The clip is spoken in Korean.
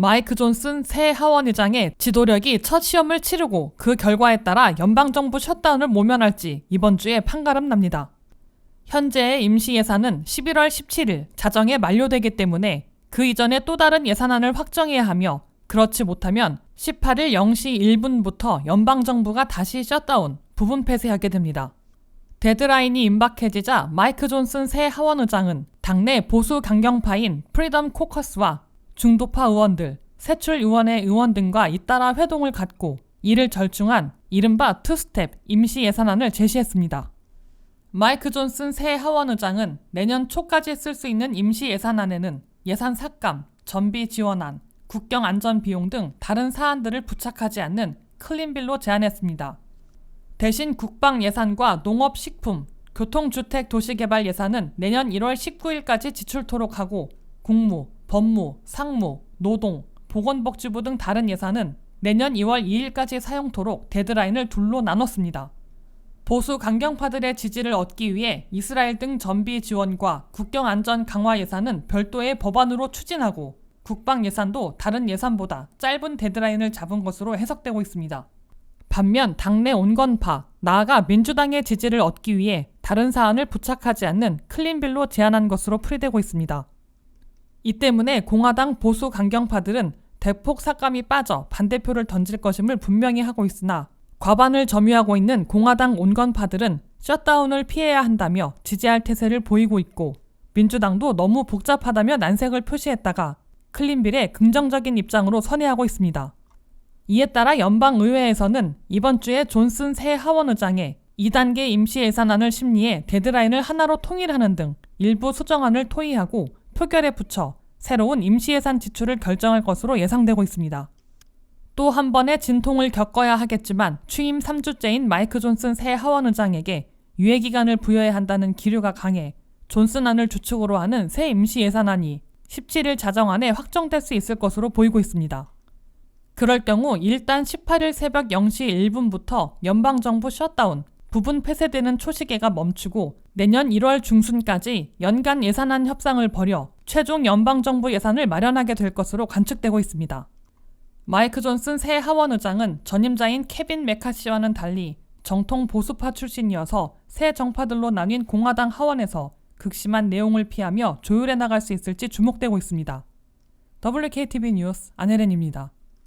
마이크 존슨 새 하원 의장의 지도력이 첫 시험을 치르고 그 결과에 따라 연방정부 셧다운을 모면할지 이번 주에 판가름 납니다. 현재의 임시 예산은 11월 17일 자정에 만료되기 때문에 그 이전에 또 다른 예산안을 확정해야 하며 그렇지 못하면 18일 0시 1분부터 연방정부가 다시 셧다운, 부분 폐쇄하게 됩니다. 데드라인이 임박해지자 마이크 존슨 새 하원 의장은 당내 보수 강경파인 프리덤 코커스와 중도파 의원들, 세출 의원회 의원 등과 잇따라 회동을 갖고 이를 절충한 이른바 투스텝 임시 예산안을 제시했습니다. 마이크 존슨 새 하원 의장은 내년 초까지 쓸 수 있는 임시 예산안에는 예산 삭감, 전비 지원안, 국경 안전 비용 등 다른 사안들을 부착하지 않는 클린빌로 제안했습니다. 대신 국방 예산과 농업 식품, 교통주택 도시개발 예산은 내년 1월 19일까지 지출토록 하고 국무, 법무, 상무, 노동, 보건복지부 등 다른 예산은 내년 2월 2일까지 사용토록 데드라인을 둘로 나눴습니다. 보수 강경파들의 지지를 얻기 위해 이스라엘 등 전비 지원과 국경 안전 강화 예산은 별도의 법안으로 추진하고 국방 예산도 다른 예산보다 짧은 데드라인을 잡은 것으로 해석되고 있습니다. 반면 당내 온건파, 나아가 민주당의 지지를 얻기 위해 다른 사안을 부착하지 않는 클린빌로 제안한 것으로 풀이되고 있습니다. 이 때문에 공화당 보수 강경파들은 대폭 삭감이 빠져 반대표를 던질 것임을 분명히 하고 있으나 과반을 점유하고 있는 공화당 온건파들은 셧다운을 피해야 한다며 지지할 태세를 보이고 있고 민주당도 너무 복잡하다며 난색을 표시했다가 클린빌의 긍정적인 입장으로 선회하고 있습니다. 이에 따라 연방의회에서는 이번 주에 존슨 새 하원의장의 2단계 임시 예산안을 심리해 데드라인을 하나로 통일하는 등 일부 수정안을 토의하고 표결에 붙여 새로운 임시 예산 지출을 결정할 것으로 예상되고 있습니다. 또 한 번의 진통을 겪어야 하겠지만 취임 3주째인 마이크 존슨 새 하원 의장에게 유예 기간을 부여해야 한다는 기류가 강해 존슨안을 주축으로 하는 새 임시 예산안이 17일 자정안에 확정될 수 있을 것으로 보이고 있습니다. 그럴 경우 일단 18일 새벽 0시 1분부터 연방정부 셧다운, 부분 폐쇄되는 초시계가 멈추고 내년 1월 중순까지 연간 예산안 협상을 벌여 최종 연방정부 예산을 마련하게 될 것으로 관측되고 있습니다. 마이크 존슨 새 하원 의장은 전임자인 케빈 메카시와는 달리 정통 보수파 출신이어서 새 정파들로 나뉜 공화당 하원에서 극심한 내용을 피하며 조율해 나갈 수 있을지 주목되고 있습니다. WKTV 뉴스 안혜련입니다.